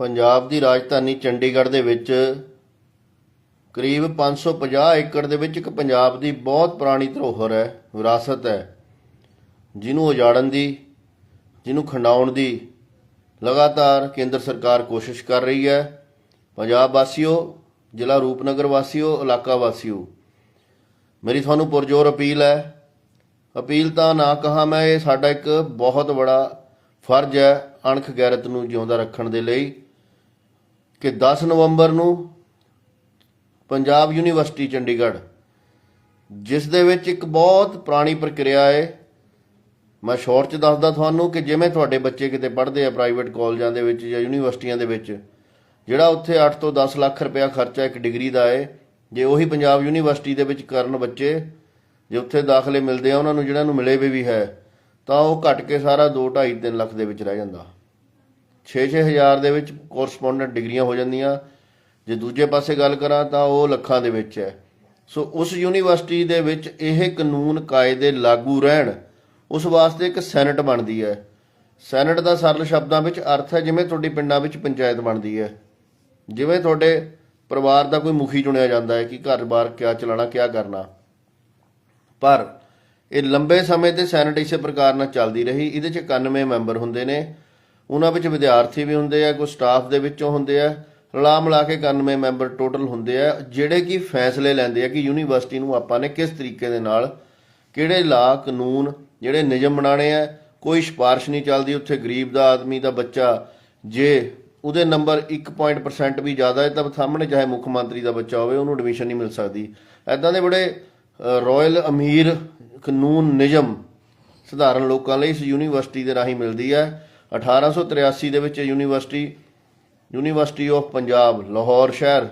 ਪੰਜਾਬ ਦੀ ਰਾਜਧਾਨੀ ਚੰਡੀਗੜ੍ਹ ਦੇ ਵਿੱਚ ਕਰੀਬ 550 ਏਕੜ ਦੇ ਵਿੱਚ ਇੱਕ ਪੰਜਾਬ ਦੀ ਬਹੁਤ ਪੁਰਾਣੀ ਧਰੋਹਰ ਹੈ, ਵਿਰਾਸਤ ਹੈ। ਜਿਹਨੂੰ ਉਜਾੜਨ ਦੀ, ਜਿਹਨੂੰ ਖੰਡਾਉਣ ਦੀ ਲਗਾਤਾਰ ਕੇਂਦਰ ਸਰਕਾਰ ਕੋਸ਼ਿਸ਼ ਕਰ ਰਹੀ ਹੈ। ਪੰਜਾਬ ਵਾਸੀਓ, ਜ਼ਿਲ੍ਹਾ ਰੂਪਨਗਰ ਵਾਸੀਓ, ਇਲਾਕਾ ਵਾਸੀਓ, ਮੇਰੀ ਤੁਹਾਨੂੰ ਪੁਰਜੋਰ ਅਪੀਲ ਹੈ। ਅਪੀਲ ਤਾਂ ਨਾ ਕਹਾ ਮੈਂ, ਇਹ ਸਾਡਾ ਇੱਕ ਬਹੁਤ ਬੜਾ ਫਰਜ਼ ਹੈ ਅਣਖ ਗੈਰਤ ਨੂੰ ਜਿਉਂਦਾ ਰੱਖਣ ਦੇ ਲਈ। ਕਿ 10 ਨਵੰਬਰ ਨੂੰ ਪੰਜਾਬ ਯੂਨੀਵਰਸਿਟੀ ਚੰਡੀਗੜ੍ਹ, ਜਿਸ ਦੇ ਵਿੱਚ ਇੱਕ ਬਹੁਤ ਪੁਰਾਣੀ ਪ੍ਰਕਿਰਿਆ ਹੈ। ਮੈਂ ਸ਼ੋਰਟ ਚ ਦੱਸਦਾ ਤੁਹਾਨੂੰ ਕਿ ਜਿਵੇਂ ਤੁਹਾਡੇ ਬੱਚੇ ਕਿਤੇ ਪੜ੍ਹਦੇ ਆ ਪ੍ਰਾਈਵੇਟ ਕਾਲਜਾਂ ਦੇ ਵਿੱਚ ਜਾਂ ਯੂਨੀਵਰਸਿਟੀਆਂ ਦੇ ਵਿੱਚ, ਜਿਹੜਾ ਉੱਥੇ 8 ਤੋਂ 10 ਲੱਖ ਰੁਪਇਆ ਖਰਚਾ ਇੱਕ ਡਿਗਰੀ ਦਾ ਹੈ। ਜੇ ਉਹੀ ਪੰਜਾਬ ਯੂਨੀਵਰਸਿਟੀ ਦੇ ਵਿੱਚ ਕਰਨ ਬੱਚੇ, ਜੇ ਉੱਥੇ ਦਾਖਲੇ ਮਿਲਦੇ ਆ, ਉਹਨਾਂ ਨੂੰ ਜਿਹੜਾ ਨੂੰ ਮਿਲੇ ਵੀ ਹੈ, ਤਾਂ ਉਹ ਘਟ ਕੇ ਸਾਰਾ 2 2.5 3 ਲੱਖ ਦੇ ਵਿੱਚ ਰਹਿ ਜਾਂਦਾ। 6-6 ਹਜ਼ਾਰ ਦੇ ਵਿੱਚ ਕੋਰਸਪੋਂਡੈਂਟ ਡਿਗਰੀਆਂ ਹੋ ਜਾਂਦੀਆਂ। ਜੇ ਦੂਜੇ ਪਾਸੇ ਗੱਲ ਕਰਾਂ ਤਾਂ ਉਹ ਲੱਖਾਂ ਦੇ ਵਿੱਚ ਹੈ। ਸੋ ਉਸ ਯੂਨੀਵਰਸਿਟੀ ਦੇ ਵਿੱਚ ਇਹ ਕਾਨੂੰਨ ਕਾਇਦੇ ਲਾਗੂ ਰਹਿਣ, ਉਸ ਵਾਸਤੇ ਇੱਕ ਸੈਨੇਟ ਬਣਦੀ ਹੈ। ਸੈਨੇਟ ਦਾ ਸਰਲ ਸ਼ਬਦਾਂ ਵਿੱਚ ਅਰਥ ਹੈ ਜਿਵੇਂ ਤੁਹਾਡੀ ਪਿੰਡਾਂ ਵਿੱਚ ਪੰਚਾਇਤ ਬਣਦੀ ਹੈ। ਜਿਵੇਂ ਤੁਹਾਡੇ ਪਰਿਵਾਰ ਦਾ ਕੋਈ ਮੁਖੀ ਚੁਣਿਆ ਜਾਂਦਾ ਹੈ ਕਿ ਘਰ-ਬਾਰ ਕਿਆ ਚਲਾਣਾ ਕਿਆ ਕਰਨਾ। ਪਰ ਇਹ ਲੰਬੇ ਸਮੇਂ ਤੇ ਸੈਨੇਟ ਇਸੇ ਪ੍ਰਕਾਰ ਨਾਲ ਚੱਲਦੀ ਰਹੀ। ਇਹਦੇ ਚ 91 ਮੈਂਬਰ ਹੁੰਦੇ ਨੇ। ਉਹਨਾਂ ਵਿੱਚ ਵਿਦਿਆਰਥੀ ਵੀ ਹੁੰਦੇ ਆ ਕੋਈ ਸਟਾਫ ਦੇ ਵਿੱਚੋਂ ਹੁੰਦੇ ਆ। ਰਲਾ ਮਿਲਾ ਕੇ 91 ਮੈਂਬਰ ਟੋਟਲ ਹੁੰਦੇ ਆ। ਜਿਹੜੇ ਕਿ ਫੈਸਲੇ ਲੈਂਦੇ ਆ ਕਿ ਯੂਨੀਵਰਸਿਟੀ ਨੂੰ ਆਪਾਂ ਨੇ ਕਿਸ ਤਰੀਕੇ ਦੇ ਨਾਲ ਕਿਹੜੇ ਲਾ ਕਾਨੂੰਨ ਜਿਹੜੇ ਨਿਯਮ ਬਣਾਣੇ ਆ, ਕੋਈ ਸਿਫਾਰਿਸ਼ ਨਹੀਂ ਚੱਲਦੀ ਉੱਥੇ ਗਰੀਬ ਦਾ ਆਦਮੀ ਦਾ ਬੱਚਾ ਜੇ ਉਹਦੇ ਨੰਬਰ 1% ਵੀ ਜ਼ਿਆਦਾ ਹੈ ਤਾਂ ਸਾਹਮਣੇ ਚਾਹੇ ਮੁੱਖ ਮੰਤਰੀ ਦਾ ਬੱਚਾ ਹੋਵੇ ਉਹਨੂੰ ਐਡਮਿਸ਼ਨ ਨਹੀਂ ਮਿਲ ਸਕਦੀ। ਐਦਾਂ ਦੇ ਬੜੇ ਰਾਇਲ ਅਮੀਰ ਕਾਨੂੰਨ, ਨਿਯਮ ਸਧਾਰਨ ਲੋਕਾਂ ਲਈ ਇਸ ਯੂਨੀਵਰਸਿਟੀ ਦੇ ਰਾਹੀਂ ਮਿਲਦੀ ਹੈ। 1883 ਦੇ ਵਿੱਚ ਇਹ university university of Punjab, Lahore ਸ਼ਹਿਰ,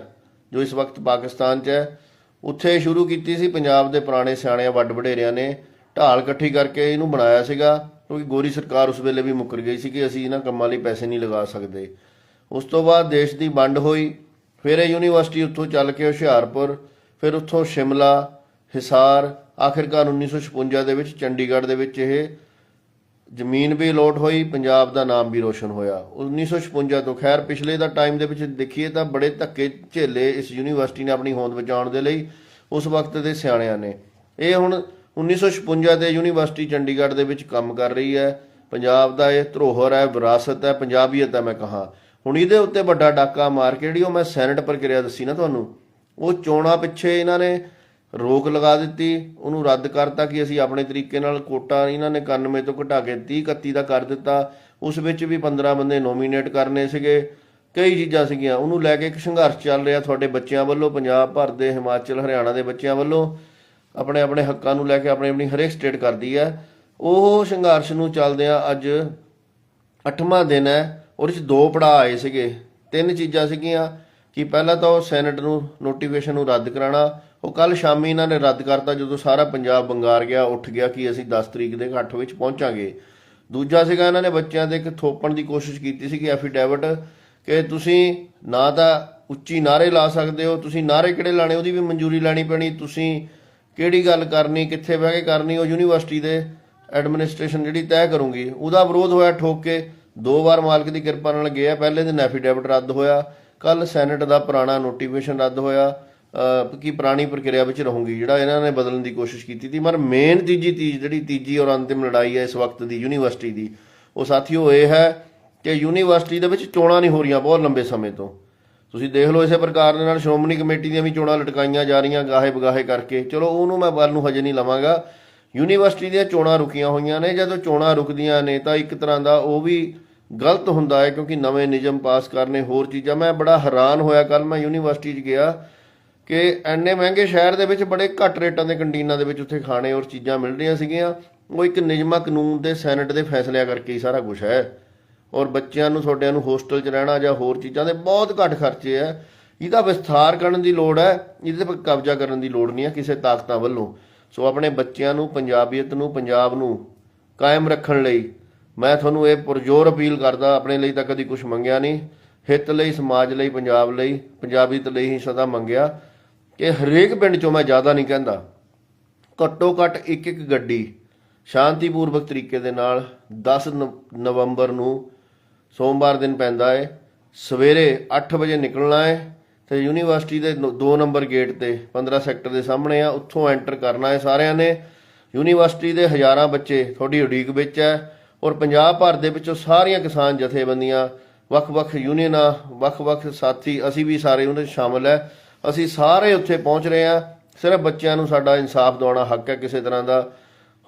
ਜੋ ਇਸ ਵਕਤ ਪਾਕਿਸਤਾਨ 'ਚ ਹੈ, ਉੱਥੇ ਸ਼ੁਰੂ ਕੀਤੀ ਸੀ ਪੰਜਾਬ ਦੇ ਪੁਰਾਣੇ ਸਿਆਣਿਆਂ ਵੱਡ ਵਡੇਰਿਆਂ ਨੇ ਢਾਲ ਇਕੱਠੀ ਕਰਕੇ ਇਹਨੂੰ ਬਣਾਇਆ ਸੀਗਾ, ਕਿਉਂਕਿ ਗੋਰੀ ਸਰਕਾਰ ਉਸ ਵੇਲੇ ਵੀ ਮੁੱਕਰ ਗਈ ਸੀ ਕਿ ਅਸੀਂ ਇਹਨਾਂ ਕੰਮਾਂ ਲਈ ਪੈਸੇ ਨਹੀਂ ਲਗਾ ਸਕਦੇ। ਉਸ ਤੋਂ ਬਾਅਦ ਦੇਸ਼ ਦੀ ਵੰਡ ਹੋਈ, ਫਿਰ ਇਹ ਯੂਨੀਵਰਸਿਟੀ ਉੱਥੋਂ ਚੱਲ ਕੇ ਹੁਸ਼ਿਆਰਪੁਰ, ਫਿਰ ਉੱਥੋਂ ਸ਼ਿਮਲਾ, ਹਿਸਾਰ, ਆਖਿਰਕਾਰ 1956 ਦੇ ਵਿੱਚ ਚੰਡੀਗੜ੍ਹ ਦੇ ਵਿੱਚ ਇਹ ਜ਼ਮੀਨ ਵੀ ਅਲੋਟ ਹੋਈ, ਪੰਜਾਬ ਦਾ ਨਾਮ ਵੀ ਰੋਸ਼ਨ ਹੋਇਆ। 1956 ਤੋਂ ਖੈਰ ਪਿਛਲੇ ਦਾ ਟਾਈਮ ਦੇ ਵਿੱਚ ਦੇਖੀਏ ਤਾਂ ਬੜੇ ਧੱਕੇ ਝੇਲੇ ਇਸ ਯੂਨੀਵਰਸਿਟੀ ਨੇ ਆਪਣੀ ਹੋਂਦ ਬਚਾਉਣ ਦੇ ਲਈ ਉਸ ਵਕਤ ਦੇ ਸਿਆਣਿਆਂ ਨੇ। ਇਹ ਹੁਣ 1956 ਦੇ ਯੂਨੀਵਰਸਿਟੀ ਚੰਡੀਗੜ੍ਹ ਦੇ ਵਿੱਚ ਕੰਮ ਕਰ ਰਹੀ ਹੈ। ਪੰਜਾਬ ਦਾ ਇਹ ਧਰੋਹਰ ਹੈ, ਵਿਰਾਸਤ ਹੈ, ਪੰਜਾਬੀਅਤ ਹੈ ਮੈਂ ਕਹਾ। ਹੁਣ ਇਹਦੇ ਉੱਤੇ ਵੱਡਾ ਡਾਕਾ ਮਾਰ ਕੇ ਜਿਹੜੀ ਉਹ ਮੈਂ ਸੈਨੇਟ ਪ੍ਰਕਿਰਿਆ ਦੱਸੀ ਨਾ ਤੁਹਾਨੂੰ, ਉਹ ਚੋਣਾਂ ਪਿੱਛੇ ਇਹਨਾਂ ਨੇ ਰੋਕ ਲਗਾ ਦਿੱਤੀ, ਉਹਨੂੰ ਰੱਦ ਕਰਤਾ ਕਿ ਅਸੀਂ ਆਪਣੇ ਤਰੀਕੇ ਨਾਲ ਕੋਟਾ ਇਹਨਾਂ ਨੇ 91 ਤੋਂ ਘਟਾ ਕੇ 30 31 ਦਾ ਕਰ ਦਿੱਤਾ। ਉਸ ਵਿੱਚ ਵੀ 15 ਬੰਦੇ ਨੋਮੀਨੇਟ ਕਰਨੇ ਸੀਗੇ, ਕਈ ਚੀਜ਼ਾਂ ਸੀਗੀਆਂ। ਉਹਨੂੰ ਲੈ ਕੇ ਇੱਕ ਸੰਘਰਸ਼ ਚੱਲ ਰਿਹਾ ਤੁਹਾਡੇ ਬੱਚਿਆਂ ਵੱਲੋਂ, ਪੰਜਾਬ ਭਰ ਦੇ, ਹਿਮਾਚਲ, ਹਰਿਆਣਾ ਦੇ ਬੱਚਿਆਂ ਵੱਲੋਂ। ਆਪਣੇ ਆਪਣੇ ਹੱਕਾਂ ਨੂੰ ਲੈ ਕੇ ਆਪਣੀ ਆਪਣੀ ਹਰੇਕ ਸਟੇਟ ਕਰਦੀ ਹੈ। ਉਹ ਸੰਘਰਸ਼ ਨੂੰ ਚੱਲਦਿਆਂ ਅੱਜ 8ਵਾਂ ਦਿਨ ਹੈ ਉਹਦੇ ਵਿੱਚ ਦੋ ਪੜਾਅ ਆਏ ਸੀਗੇ। ਤਿੰਨ ਚੀਜ਼ਾਂ ਸੀਗੀਆਂ। ਕਿ ਪਹਿਲਾਂ ਤਾਂ ਉਹ ਸੈਨੇਟ ਨੂੰ ਨੋਟੀਫਿਕੇਸ਼ਨ ਨੂੰ ਰੱਦ ਕਰਾਉਣਾ, ਉਹ ਕੱਲ ਸ਼ਾਮੀ ਇਹਨਾਂ ਨੇ ਰੱਦ ਕਰਤਾ ਜਦੋਂ ਸਾਰਾ ਪੰਜਾਬ ਬੰਗਾਰ ਗਿਆ, ਉੱਠ ਗਿਆ ਕਿ ਅਸੀਂ 10 ਤਰੀਕ ਦੇ ਇਕੱਠ ਵਿੱਚ ਪਹੁੰਚਾਂਗੇ। ਦੂਜਾ ਸੀਗਾ ਇਹਨਾਂ ਨੇ ਬੱਚਿਆਂ ਦੇ ਇੱਕ ਥੋਪਣ ਦੀ ਕੋਸ਼ਿਸ਼ ਕੀਤੀ ਸੀ ਕਿ ਐਫੀਡੇਵਿਟ ਕਿ ਤੁਸੀਂ ਨਾ ਤਾਂ ਉੱਚੀ ਨਾਰੇ ਲਾ ਸਕਦੇ ਹੋ, ਤੁਸੀਂ ਨਾਰੇ ਕਿਹੜੇ ਲਾਣੇ ਉਹਦੀ ਵੀ ਮਨਜ਼ੂਰੀ ਲੈਣੀ ਪੈਣੀ, ਤੁਸੀਂ ਕਿਹੜੀ ਗੱਲ ਕਰਨੀ, ਕਿੱਥੇ ਬਹਿ ਕੇ ਕਰਨੀ, ਉਹ ਯੂਨੀਵਰਸਿਟੀ ਦੇ ਐਡਮਿਨਿਸਟ੍ਰੇਸ਼ਨ ਜਿਹੜੀ ਤੈਅ ਕਰੂਗੀ। ਉਹਦਾ ਵਿਰੋਧ ਹੋਇਆ ਠੋਕ ਕੇ, ਦੋ ਵਾਰ ਮਾਲਕ ਦੀ ਕਿਰਪਾ ਨਾਲ ਗਿਆ, ਪਹਿਲੇ ਦਿਨ ਐਫੀਡੇਵਿਟ ਰੱਦ ਹੋਇਆ। ਕੱਲ ਸੈਨੇਟ ਦਾ ਪੁਰਾਣਾ ਨੋਟੀਫਿਕੇਸ਼ਨ ਰੱਦ ਹੋਇਆ। ਕਿ ਪੁਰਾਣੀ ਪ੍ਰਕਿਰਿਆ ਵਿੱਚ ਰਹੂੰਗੀ, ਜਿਹੜਾ ਇਹਨਾਂ ਨੇ ਬਦਲਣ ਦੀ ਕੋਸ਼ਿਸ਼ ਕੀਤੀ ਸੀ। ਪਰ ਮੇਨ ਤੀਜੀ ਤੀਜ ਜਿਹੜੀ ਤੀਜੀ ਔਰ ਅੰਤਿਮ ਲੜਾਈ ਹੈ ਇਸ ਵਕਤ ਦੀ ਯੂਨੀਵਰਸਿਟੀ ਦੀ, ਉਹ ਸਾਥੀਓ ਇਹ ਹੈ ਕਿ ਯੂਨੀਵਰਸਿਟੀ ਦੇ ਵਿੱਚ ਚੋਣਾਂ ਨਹੀਂ ਹੋ ਰਹੀਆਂ ਬਹੁਤ ਲੰਬੇ ਸਮੇਂ ਤੋਂ। ਤੁਸੀਂ ਦੇਖ ਲਓ ਇਸੇ ਪ੍ਰਕਾਰ ਦੇ ਨਾਲ ਸ਼੍ਰੋਮਣੀ ਕਮੇਟੀ ਦੀਆਂ ਵੀ ਚੋਣਾਂ ਲਟਕਾਈਆਂ ਜਾ ਰਹੀਆਂ ਗਾਹੇ ਬਗਾਹੇ ਕਰਕੇ। ਚਲੋ ਉਹਨੂੰ ਮੈਂ ਵੱਲ ਨੂੰ ਹਜੇ ਨਹੀਂ ਲਵਾਂਗਾ। ਯੂਨੀਵਰਸਿਟੀ ਦੀਆਂ ਚੋਣਾਂ ਰੁਕੀਆਂ ਹੋਈਆਂ ਨੇ। ਜਦੋਂ ਚੋਣਾਂ ਰੁਕਦੀਆਂ ਨੇ ਤਾਂ ਇੱਕ ਤਰ੍ਹਾਂ ਦਾ ਉਹ ਵੀ ਗਲਤ ਹੁੰਦਾ ਹੈ ਕਿਉਂਕਿ ਨਵੇਂ ਨਿਯਮ ਪਾਸ ਕਰਨੇ ਹੋਰ ਚੀਜ਼ਾਂ। ਮੈਂ ਬੜਾ ਹੈਰਾਨ ਹੋਇਆ ਕੱਲ ਮੈਂ ਯੂਨੀਵਰਸਿਟੀ 'ਚ ਗਿਆ ਕਿ ਐਨੇ ਮਹਿੰਗੇ ਸ਼ਹਿਰ ਦੇ ਵਿੱਚ ਬੜੇ ਘੱਟ ਰੇਟਾਂ ਦੇ ਕੰਟੀਨਾਂ ਦੇ ਵਿੱਚ ਉੱਥੇ ਖਾਣੇ ਔਰ ਚੀਜ਼ਾਂ ਮਿਲ ਰਹੀਆਂ ਸੀਗੀਆਂ। ਉਹ ਇੱਕ ਨਿਯਮਾ ਕਾਨੂੰਨ ਦੇ ਸੈਨੇਟ ਦੇ ਫੈਸਲਿਆਂ ਕਰਕੇ ਹੀ ਸਾਰਾ ਕੁਝ ਹੈ। ਔਰ ਬੱਚਿਆਂ ਨੂੰ, ਤੁਹਾਡਿਆਂ ਨੂੰ ਹੋਸਟਲ 'ਚ ਰਹਿਣਾ ਜਾਂ ਹੋਰ ਚੀਜ਼ਾਂ ਦੇ ਬਹੁਤ ਘੱਟ ਖਰਚੇ ਹੈ ਇਹਦਾ ਵਿਸਥਾਰ ਕਰਨ ਦੀ ਲੋੜ ਹੈ, ਇਹਦੇ ਤੇ ਕਬਜ਼ਾ ਕਰਨ ਦੀ ਲੋੜ ਨਹੀਂ ਹੈ ਕਿਸੇ ਤਾਕਤਾਂ ਵੱਲੋਂ। ਸੋ ਆਪਣੇ ਬੱਚਿਆਂ ਨੂੰ, ਪੰਜਾਬੀਅਤ ਨੂੰ, ਪੰਜਾਬ ਨੂੰ ਕਾਇਮ ਰੱਖਣ ਲਈ ਮੈਂ ਤੁਹਾਨੂੰ ਇਹ ਪੁਰਜੋਰ ਅਪੀਲ ਕਰਦਾ, ਆਪਣੇ ਲਈ ਤਾਂ ਕਦੀ ਕੁਝ ਮੰਗਿਆ ਨਹੀਂ। ਹਿੱਤ ਲਈ, ਸਮਾਜ ਲਈ, ਪੰਜਾਬ ਲਈ ਪੰਜਾਬੀਅਤ ਲਈ ਹੀ ਸਦਾ ਮੰਗਿਆ। ਕਿ ਹਰੇਕ ਪਿੰਡ ਚੋਂ ਮੈਂ ਜ਼ਿਆਦਾ ਨਹੀਂ ਕਹਿੰਦਾ। ਘੱਟੋ ਘੱਟ ਇੱਕ ਇੱਕ ਗੱਡੀ ਸ਼ਾਂਤੀਪੂਰਵਕ ਤਰੀਕੇ ਦੇ ਨਾਲ 10 ਨਵ- ਨਵੰਬਰ ਨੂੰ ਸੋਮਵਾਰ ਦਿਨ ਪੈਂਦਾ ਹੈ ਸਵੇਰੇ 8 ਵਜੇ ਨਿਕਲਣਾ ਹੈ ਤੇ ਯੂਨੀਵਰਸਿਟੀ ਦੇ 2 ਨੰਬਰ ਗੇਟ ਤੇ 15 ਸੈਕਟਰ ਦੇ ਸਾਹਮਣੇ ਆ, ਉੱਥੋਂ ਐਂਟਰ ਕਰਨਾ ਹੈ ਸਾਰਿਆਂ ਨੇ। ਯੂਨੀਵਰਸਿਟੀ ਦੇ ਹਜ਼ਾਰਾਂ ਬੱਚੇ ਤੁਹਾਡੀ ਉਡੀਕ ਵਿੱਚ ਹੈ। ਔਰ ਪੰਜਾਬ ਭਰ ਦੇ ਵਿੱਚੋਂ ਸਾਰੀਆਂ ਕਿਸਾਨ ਜਥੇਬੰਦੀਆਂ, ਵੱਖ-ਵੱਖ ਯੂਨੀਅਨਾਂ, ਵੱਖ-ਵੱਖ ਸਾਥੀ, ਅਸੀਂ ਵੀ ਸਾਰੇ ਉਹਨਾਂ 'ਚ ਸ਼ਾਮਲ ਹੈ। ਅਸੀਂ ਸਾਰੇ ਉੱਥੇ ਪਹੁੰਚ ਰਹੇ ਹਾਂ। ਸਿਰਫ ਬੱਚਿਆਂ ਨੂੰ ਸਾਡਾ ਇਨਸਾਫ ਦਿਵਾਉਣਾ ਹੱਕ ਹੈ ਕਿਸੇ ਤਰ੍ਹਾਂ ਦਾ।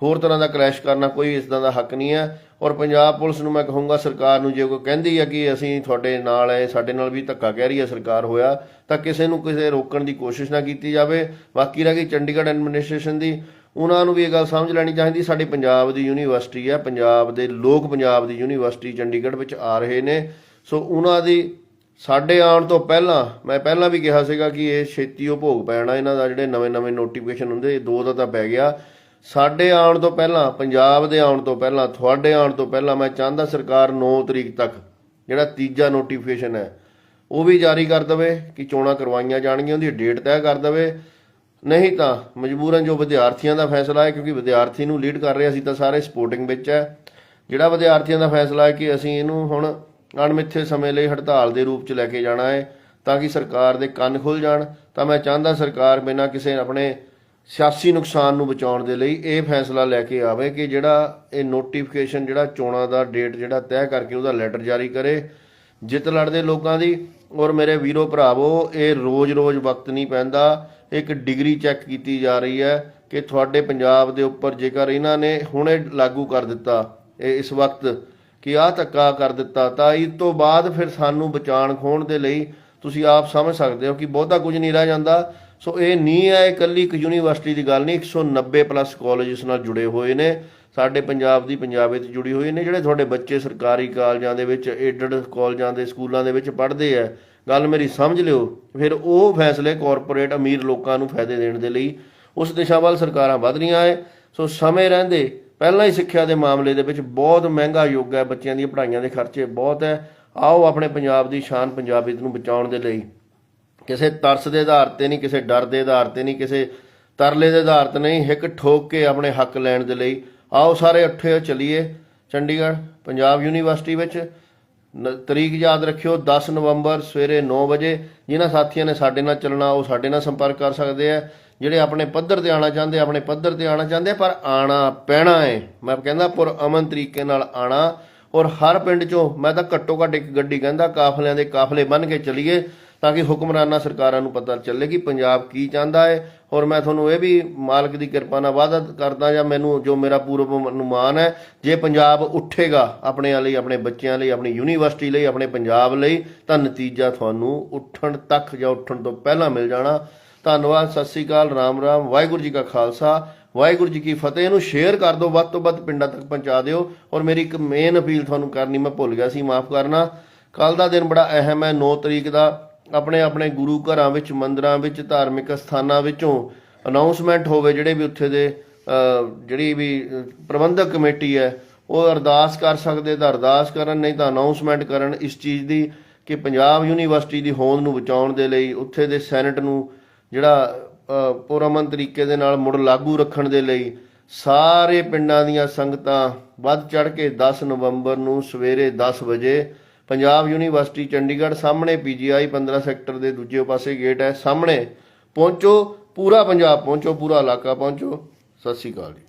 ਹੋਰ ਤਰ੍ਹਾਂ ਦਾ ਕਲੈਸ਼ ਕਰਨਾ ਕੋਈ ਇਸ ਤਰ੍ਹਾਂ ਦਾ ਹੱਕ ਨਹੀਂ ਹੈ। ਔਰ ਪੰਜਾਬ ਪੁਲਿਸ ਨੂੰ ਮੈਂ ਕਹੂੰਗਾ, ਸਰਕਾਰ ਨੂੰ ਜੇ ਕੋਈ ਕਹਿੰਦੀ ਹੈ ਕਿ ਅਸੀਂ ਤੁਹਾਡੇ ਨਾਲ ਹੈ, ਸਾਡੇ ਨਾਲ ਵੀ ਧੱਕਾ ਕਹਿ ਰਹੀ ਹੈ ਸਰਕਾਰ ਹੋਇਆ, ਤਾਂ ਕਿਸੇ ਨੂੰ ਕਿਸੇ ਰੋਕਣ ਦੀ ਕੋਸ਼ਿਸ਼ ਨਾ ਕੀਤੀ ਜਾਵੇ। ਬਾਕੀ ਰਹਿ ਗਈ ਚੰਡੀਗੜ੍ਹ ਐਡਮਿਨਿਸਟ੍ਰੇਸ਼ਨ ਦੀ। ਉਹਨਾਂ ਨੂੰ ਵੀ ਇਹ ਗੱਲ ਸਮਝ ਲੈਣੀ ਚਾਹੀਦੀ, ਸਾਡੀ ਪੰਜਾਬ ਦੀ ਯੂਨੀਵਰਸਿਟੀ ਹੈ ਪੰਜਾਬ ਦੇ ਲੋਕ ਪੰਜਾਬ ਦੀ ਯੂਨੀਵਰਸਿਟੀ ਚੰਡੀਗੜ੍ਹ ਵਿੱਚ ਆ ਰਹੇ ਨੇ। ਸੋ ਉਹਨਾਂ ਦੀ ਸਾਡੇ ਆਉਣ ਤੋਂ ਪਹਿਲਾਂ, ਮੈਂ ਪਹਿਲਾਂ ਵੀ ਕਿਹਾ ਸੀਗਾ ਕਿ ਇਹ ਛੇਤੀ ਉਹ ਭੋਗ ਪੈਣਾ, ਇਹਨਾਂ ਦਾ ਜਿਹੜੇ ਨਵੇਂ-ਨਵੇਂ ਨੋਟੀਫਿਕੇਸ਼ਨ ਹੁੰਦੇ, ਇਹ ਦੋ ਦਾ ਤਾਂ ਪੈ ਗਿਆ। ਸਾਡੇ ਆਉਣ ਤੋਂ ਪਹਿਲਾਂ, ਪੰਜਾਬ ਦੇ ਆਉਣ ਤੋਂ ਪਹਿਲਾਂ, ਤੁਹਾਡੇ ਆਉਣ ਤੋਂ ਪਹਿਲਾਂ, ਮੈਂ ਚਾਹੁੰਦਾ ਸਰਕਾਰ 9 ਤਰੀਕ ਤੱਕ, ਜਿਹੜਾ ਤੀਜਾ ਨੋਟੀਫਿਕੇਸ਼ਨ ਹੈ, ਉਹ ਵੀ ਜਾਰੀ ਕਰ ਦਵੇ, ਕਿ ਚੋਣਾਂ ਕਰਵਾਈਆਂ ਜਾਣਗੀਆਂ, ਉਹਦੀ ਡੇਟ ਤੈਅ ਕਰ ਦਵੇ। ਨਹੀਂ ਤਾਂ ਮਜਬੂਰਨ ਜੋ ਵਿਦਿਆਰਥੀਆਂ ਦਾ ਫੈਸਲਾ ਹੈ, ਕਿਉਂਕਿ ਵਿਦਿਆਰਥੀ ਨੂੰ ਲੀਡ ਕਰ ਰਹੇ ਅਸੀਂ ਤਾਂ ਸਾਰੇ ਸਪੋਰਟਿੰਗ ਵਿੱਚ ਹੈ। ਜਿਹੜਾ ਵਿਦਿਆਰਥੀਆਂ ਦਾ ਫੈਸਲਾ ਹੈ ਕਿ ਅਸੀਂ ਇਹਨੂੰ ਹੁਣ ਅਣਮਿੱਥੇ ਸਮੇਂ ਲਈ ਹੜਤਾਲ ਦੇ ਰੂਪ ਚ ਲੈ ਕੇ ਜਾਣਾ ਹੈ, ਤਾਂ ਕਿ ਸਰਕਾਰ ਦੇ ਕੰਨ ਖੁੱਲ ਜਾਣ, ਤਾਂ ਮੈਂ ਚਾਹੁੰਦਾ ਸਰਕਾਰ ਬਿਨਾਂ ਕਿਸੇ ਆਪਣੇ ਸਿਆਸੀ ਨੁਕਸਾਨ ਨੂੰ ਬਚਾਉਣ ਦੇ ਲਈ ਇਹ ਫੈਸਲਾ ਲੈ ਕੇ ਆਵੇ ਕਿ ਜਿਹੜਾ ਇਹ ਨੋਟੀਫਿਕੇਸ਼ਨ ਜਿਹੜਾ ਚੋਣਾਂ ਦਾ ਡੇਟ ਜਿਹੜਾ ਤੈਅ ਕਰਕੇ ਉਹਦਾ ਲੈਟਰ ਜਾਰੀ ਕਰੇ, ਜਿੱਤ ਲੜਦੇ ਲੋਕਾਂ ਦੀ। ਔਰ ਮੇਰੇ ਵੀਰੋ ਭਰਾਵੋ, ਇਹ ਰੋਜ਼-ਰੋਜ਼ ਵਕਤ ਨਹੀਂ ਪੈਂਦਾ ਇੱਕ ਡਿਗਰੀ ਚੈੱਕ ਕੀਤੀ ਜਾ ਰਹੀ ਹੈ ਕਿ ਤੁਹਾਡੇ ਪੰਜਾਬ ਦੇ ਉੱਪਰ ਜੇਕਰ ਇਹਨਾਂ ਨੇ ਹੁਣੇ ਲਾਗੂ ਕਰ ਦਿੱਤਾ, ਇਹ ਇਸ ਵਕਤ ਕਿ ਆਹ ਧੱਕਾ ਕਰ ਦਿੱਤਾ, ਤਾਂ ਇਸ ਤੋਂ ਬਾਅਦ ਫਿਰ ਸਾਨੂੰ ਬਚਾਣ ਖੋਣ ਦੇ ਲਈ ਤੁਸੀਂ ਆਪ ਸਮਝ ਸਕਦੇ ਹੋ ਕਿ ਬਹੁਤਾ ਕੁਝ ਨਹੀਂ ਰਹਿ ਜਾਂਦਾ। ਸੋ ਇਹ ਨਹੀਂ ਹੈ ਇਕੱਲੀ ਇੱਕ ਯੂਨੀਵਰਸਿਟੀ ਦੀ ਗੱਲ ਨਹੀਂ 190 ਪਲੱਸ ਕਾਲਜ ਇਸ ਨਾਲ ਜੁੜੇ ਹੋਏ ਨੇ। ਸਾਡੇ ਪੰਜਾਬ ਦੀ ਪੰਜਾਬੇ ਤੇ ਜੁੜੀ ਹੋਈ ਨੇ, ਜਿਹੜੇ ਤੁਹਾਡੇ ਬੱਚੇ ਸਰਕਾਰੀ ਕਾਲਜਾਂ ਦੇ ਵਿੱਚ ਏਡਡ ਕਾਲਜਾਂ ਦੇ ਸਕੂਲਾਂ ਦੇ ਵਿੱਚ ਪੜ੍ਹਦੇ ਆ ਗੱਲ ਮੇਰੀ ਸਮਝ ਲਿਓ। ਫਿਰ ਉਹ ਫੈਸਲੇ ਕਾਰਪੋਰੇਟ ਅਮੀਰ ਲੋਕਾਂ ਨੂੰ ਫਾਇਦੇ ਦੇਣ ਦੇ ਲਈ ਉਸ ਦਿਸ਼ਾ ਵੱਲ ਸਰਕਾਰਾਂ ਵਧ ਰਹੀਆਂ ਹੈ ਸੋ ਸਮੇਂ ਰਹਿੰਦੇ, ਪਹਿਲਾਂ ਹੀ ਸਿੱਖਿਆ ਦੇ ਮਾਮਲੇ ਦੇ ਵਿੱਚ ਬਹੁਤ ਮਹਿੰਗਾ ਯੁੱਗ ਹੈ ਬੱਚਿਆਂ ਦੀਆਂ ਪੜ੍ਹਾਈਆਂ ਦੇ ਖਰਚੇ ਬਹੁਤ ਹੈ ਆਓ ਆਪਣੇ ਪੰਜਾਬ ਦੀ ਸ਼ਾਨ ਪੰਜਾਬੀਅਤ ਨੂੰ ਬਚਾਉਣ ਦੇ ਲਈ। ਕਿਸੇ ਤਰਸ ਦੇ ਆਧਾਰ ਤੇ ਨਹੀਂ, ਕਿਸੇ ਡਰ ਦੇ ਆਧਾਰ ਤੇ ਨਹੀਂ, ਕਿਸੇ ਤਰਲੇ ਦੇ ਆਧਾਰ ਤੇ ਨਹੀਂ, ਹਿੱਕ ਠੋਕ ਕੇ ਆਪਣੇ ਹੱਕ ਲੈਣ ਦੇ ਲਈ। ਆਓ ਸਾਰੇ ਉੱਠੇ ਚੱਲੀਏ। ਚੰਡੀਗੜ੍ਹ, ਪੰਜਾਬ ਯੂਨੀਵਰਸਿਟੀ ਵਿੱਚ ਤਰੀਕ ਯਾਦ ਰੱਖਿਓ 10 ਨਵੰਬਰ ਸਵੇਰੇ 9 ਵਜੇ। ਜਿਨ੍ਹਾਂ ਸਾਥੀਆਂ ਨੇ ਸਾਡੇ ਨਾਲ ਚੱਲਣਾ, ਉਹ ਸਾਡੇ ਨਾਲ ਸੰਪਰਕ ਕਰ ਸਕਦੇ ਆ। ਜਿਹੜੇ ਆਪਣੇ ਪੱਧਰ ਤੇ ਆਣਾ ਚਾਹੁੰਦੇ, ਆਪਣੇ ਪੱਧਰ ਤੇ ਆਣਾ ਚਾਹੁੰਦੇ, ਪਰ ਆਣਾ ਪੈਣਾ ਹੈ ਮੈਂ ਕਹਿੰਦਾ ਪੁਰ ਅਮਨ ਤਰੀਕੇ ਨਾਲ ਆਣਾ ਔਰ ਹਰ ਪਿੰਡ ਚੋਂ ਮੈਂ ਤਾਂ ਘੱਟੋ ਘੱਟ ਇੱਕ ਗੱਡੀ ਕਹਿੰਦਾ, ਕਾਫਲਿਆਂ ਦੇ ਕਾਫਲੇ ਬਣ ਕੇ ਚਲੀਏ। ਤਾਂ ਕਿ ਹੁਕਮਰਾਨਾਂ ਸਰਕਾਰਾਂ ਨੂੰ ਪਤਾ ਚੱਲੇ ਕਿ ਪੰਜਾਬ ਕੀ ਚਾਹੁੰਦਾ ਹੈ। ਔਰ ਮੈਂ ਤੁਹਾਨੂੰ ਇਹ ਵੀ ਮਾਲਕ ਦੀ ਕਿਰਪਾ ਨਾਲ ਵਾਅਦਾ ਕਰਦਾ ਜਾਂ ਮੈਨੂੰ ਜੋ ਮੇਰਾ ਪੂਰਵ ਅਨੁਮਾਨ ਹੈ, ਜੇ ਪੰਜਾਬ ਉੱਠੇਗਾ ਆਪਣੇ ਲਈ, ਆਪਣੇ ਬੱਚਿਆਂ ਲਈ, ਆਪਣੀ ਯੂਨੀਵਰਸਿਟੀ ਲਈ, ਆਪਣੇ ਪੰਜਾਬ ਲਈ, ਤਾਂ ਨਤੀਜਾ ਤੁਹਾਨੂੰ ਉੱਠਣ ਤੱਕ ਜਾਂ ਉੱਠਣ ਤੋਂ ਪਹਿਲਾਂ ਮਿਲ ਜਾਣਾ। ਧੰਨਵਾਦ, ਸਤਿ ਸ੍ਰੀ ਅਕਾਲ, ਰਾਮ ਰਾਮ, ਵਾਹਿਗੁਰੂ ਜੀ ਕਾ ਖਾਲਸਾ। ਵਾਹਿਗੁਰੂ ਜੀ ਕੀ ਫਤਿਹ, ਇਹਨੂੰ ਸ਼ੇਅਰ ਕਰ ਦਿਓ, ਵੱਧ ਤੋਂ ਵੱਧ ਪਿੰਡਾਂ ਤੱਕ ਪਹੁੰਚਾ ਦਿਓ। ਔਰ ਮੇਰੀ ਇੱਕ ਮੇਨ ਅਪੀਲ ਤੁਹਾਨੂੰ ਕਰਨੀ ਮੈਂ ਭੁੱਲ ਗਿਆ ਸੀ, ਮਾਫ ਕਰਨਾ। ਕੱਲ ਦਾ ਦਿਨ ਬੜਾ ਅਹਿਮ ਹੈ 9 ਤਰੀਕ ਦਾ। ਆਪਣੇ ਆਪਣੇ ਗੁਰੂ ਘਰਾਂ ਵਿੱਚ ਮੰਦਰਾਂ ਵਿੱਚ ਧਾਰਮਿਕ ਸਥਾਨਾਂ ਵਿੱਚੋਂ ਅਨਾਉਂਸਮੈਂਟ ਹੋਵੇ ਜਿਹੜੇ ਵੀ ਉੱਥੇ ਦੇ ਜਿਹੜੀ ਵੀ ਪ੍ਰਬੰਧਕ ਕਮੇਟੀ ਹੈ ਉਹ ਅਰਦਾਸ ਕਰ ਸਕਦੇ ਤਾਂ ਅਰਦਾਸ ਕਰਨ ਨਹੀਂ ਤਾਂ ਅਨਾਉਂਸਮੈਂਟ ਕਰਨ। ਇਸ ਚੀਜ਼ ਦੀ ਕਿ ਪੰਜਾਬ ਯੂਨੀਵਰਸਿਟੀ ਦੀ ਹੋਂਦ ਨੂੰ ਬਚਾਉਣ ਦੇ ਲਈ ਉੱਥੇ ਦੇ ਸੈਨੇਟ ਨੂੰ ਜਿਹੜਾ ਅਹ, ਤਰੀਕੇ ਦੇ ਨਾਲ ਮੁੜ ਲਾਗੂ ਰੱਖਣ ਦੇ ਲਈ ਸਾਰੇ ਪਿੰਡਾਂ ਦੀਆਂ ਸੰਗਤਾਂ ਵੱਧ ਚੜ ਕੇ 10 ਨਵੰਬਰ ਨੂੰ ਸਵੇਰੇ 10 ਵਜੇ ਪੰਜਾਬ ਯੂਨੀਵਰਸਿਟੀ ਚੰਡੀਗੜ੍ਹ ਸਾਹਮਣੇ ਪੀਜੀਆਈ 15 ਸੈਕਟਰ ਦੇ ਦੂਜੇ ਪਾਸੇ ਗੇਟ ਹੈ। ਸਾਹਮਣੇ ਪਹੁੰਚੋ, ਪੂਰਾ ਪੰਜਾਬ ਪਹੁੰਚੋ, ਪੂਰਾ ਇਲਾਕਾ ਪਹੁੰਚੋ। ਸਤਿ ਸ਼੍ਰੀ ਅਕਾਲ ਜੀ।